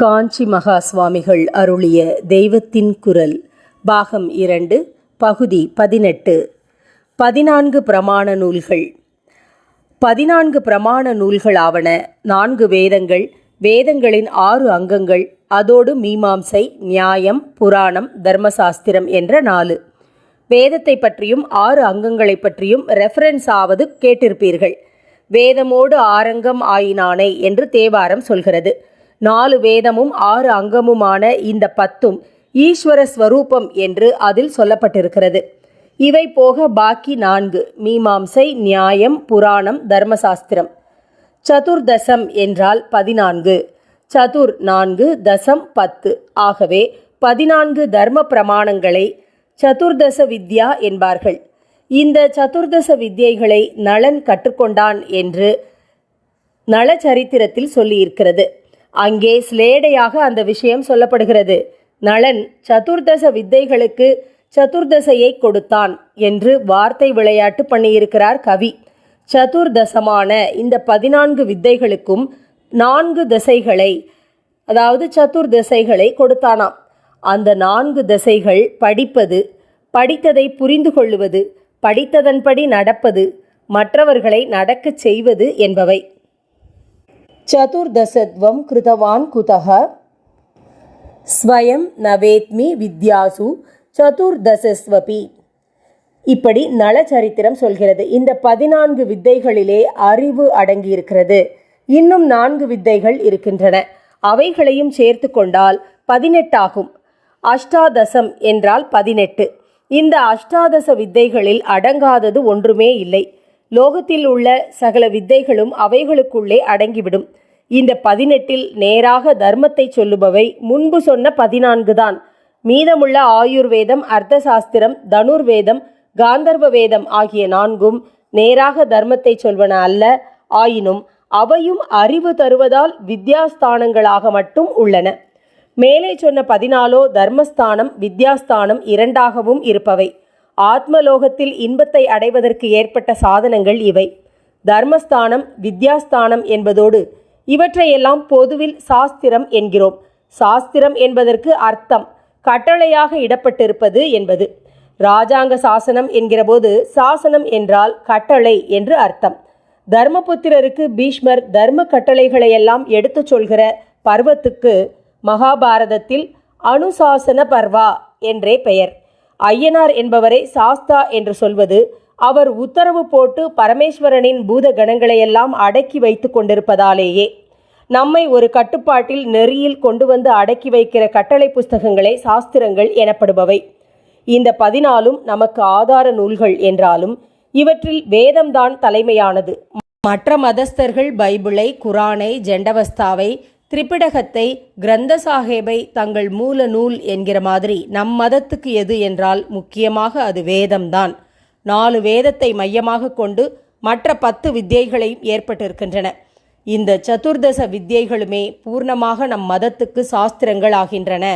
காஞ்சி மகா சுவாமிகள் அருளிய தெய்வத்தின் குரல் பாகம் இரண்டு பகுதி பதினெட்டு. பதினான்கு பிரமாண நூல்கள். பதினான்கு பிரமாண நூல்கள் ஆவன நான்கு வேதங்கள் வேதங்களின் ஆறு அங்கங்கள் அதோடு மீமாம்சை நியாயம் புராணம் தர்மசாஸ்திரம் என்ற நாலு. வேதத்தை பற்றியும் ஆறு அங்கங்களை பற்றியும் ரெஃபரன்ஸ் ஆவது கேட்டிருப்பீர்கள். வேதமோடு ஆரங்கம் ஆயினானை என்று தேவாரம் சொல்கிறது. நாலு வேதமும் ஆறு அங்கமுமான இந்த பத்தும் ஈஸ்வர ஸ்வரூபம் என்று அதில் சொல்லப்பட்டிருக்கிறது. இவை போக பாக்கி நான்கு மீமாம்சை நியாயம் புராணம் தர்மசாஸ்திரம். சதுர்தசம் என்றால் பதினான்கு சதுர் நான்கு தசம் பத்து. ஆகவே பதினான்கு தர்ம பிரமாணங்களை சதுர்தச வித்யா என்பார்கள். இந்த சதுர்தச வித்யைகளை நளன் கற்றுக்கொண்டான் என்று நளச்சரித்திரத்தில் சொல்லியிருக்கிறது. அங்கே ஸ்லேடையாக அந்த விஷயம் சொல்லப்படுகிறது. நளன் சதுர்தச வித்தைகளுக்கு சதுர்தசையை கொடுத்தான் என்று வார்த்தை விளையாட்டு பண்ணியிருக்கிறார் கவி. சதுர்தசமான இந்த பதினான்கு வித்தைகளுக்கும் நான்கு திசைகளை அதாவது சதுர்தசைகளை கொடுத்தானாம். அந்த நான்கு திசைகள் படிப்பது படித்ததை புரிந்து கொள்ளுவது படித்ததன்படி நடப்பது மற்றவர்களை நடக்கச் செய்வது என்பவை. சதுர்தசத்வம் கிருதவான் குதக ஸ்வயம் நவேத்மி வித்யாசு சதுர்தசஸ்வபி இப்படி நலச்சரித்திரம் சொல்கிறது. இந்த பதினான்கு வித்தைகளிலே அறிவு அடங்கியிருக்கிறது. இன்னும் நான்கு வித்தைகள் இருக்கின்றன. அவைகளையும் சேர்த்து கொண்டால் பதினெட்டாகும். அஷ்டாதசம் என்றால் பதினெட்டு. இந்த அஷ்டாதச வித்தைகளில் அடங்காதது ஒன்றுமே இல்லை. லோகத்தில் உள்ள சகல வித்தைகளும் அவைகளுக்குள்ளே அடங்கிவிடும். இந்த பதினெட்டில் நேராக தர்மத்தை சொல்லுபவை முன்பு சொன்ன பதினான்கு தான். மீதமுள்ள ஆயுர்வேதம் அர்த்தசாஸ்திரம் தனுர்வேதம் காந்தர்வ வேதம் ஆகிய நான்கும் நேராக தர்மத்தை சொல்வன அல்ல. ஆயினும் அவையும் அறிவு தருவதால் வித்யாஸ்தானங்களாக மட்டும் உள்ளன. மேலே சொன்ன பதினாலோ தர்மஸ்தானம் வித்யாஸ்தானம் இரண்டாகவும் இருப்பவை. ஆத்மலோகத்தில் இன்பத்தை அடைவதற்கு ஏற்பட்ட சாதனங்கள் இவை. தர்மஸ்தானம் வித்யாஸ்தானம் என்பதோடு இவற்றையெல்லாம் பொதுவில் சாஸ்திரம் என்கிறோம். சாஸ்திரம் என்பதற்கு அர்த்தம் கட்டளையாக இடப்பட்டிருப்பது என்பது. ராஜாங்க சாசனம் என்கிறபோது சாசனம் என்றால் கட்டளை என்று அர்த்தம். தர்மபுத்திரருக்கு பீஷ்மர் தர்ம கட்டளைகளையெல்லாம் எடுத்துச் சொல்கிற பர்வத்துக்கு மகாபாரதத்தில் அனுசாசன பர்வா என்றே பெயர். ஐயனார் என்பவரை சாஸ்தா என்று சொல்வது அவர் உத்தரவு போட்டு பரமேஸ்வரனின் பூத கணங்களையெல்லாம் அடக்கி வைத்து கொண்டிருப்பதாலேயே. நம்மை ஒரு கட்டுப்பாட்டில் நெறியில் கொண்டு வந்து அடக்கி வைக்கிற கட்டளை புஸ்தகங்களே சாஸ்திரங்கள் எனப்படுபவை. இந்த பதினாலும் நமக்கு ஆதார நூல்கள் என்றாலும் இவற்றில் வேதம்தான் தலைமையானது. மற்ற மதஸ்தர்கள் பைபிளை குரானை ஜெண்டவஸ்தாவை திரிபிடகத்தை கிரந்த சாஹேபை தங்கள் மூல நூல் என்கிற மாதிரி நம் மதத்துக்கு எது என்றால் முக்கியமாக அது வேதம்தான். நாலு வேதத்தை மையமாக கொண்டு மற்ற பத்து வித்தியைகளையும் ஏற்பட்டிருக்கின்றன. இந்த சதுர்தச வித்தியைகளுமே பூர்ணமாக நம் மதத்துக்கு சாஸ்திரங்கள் ஆகின்றன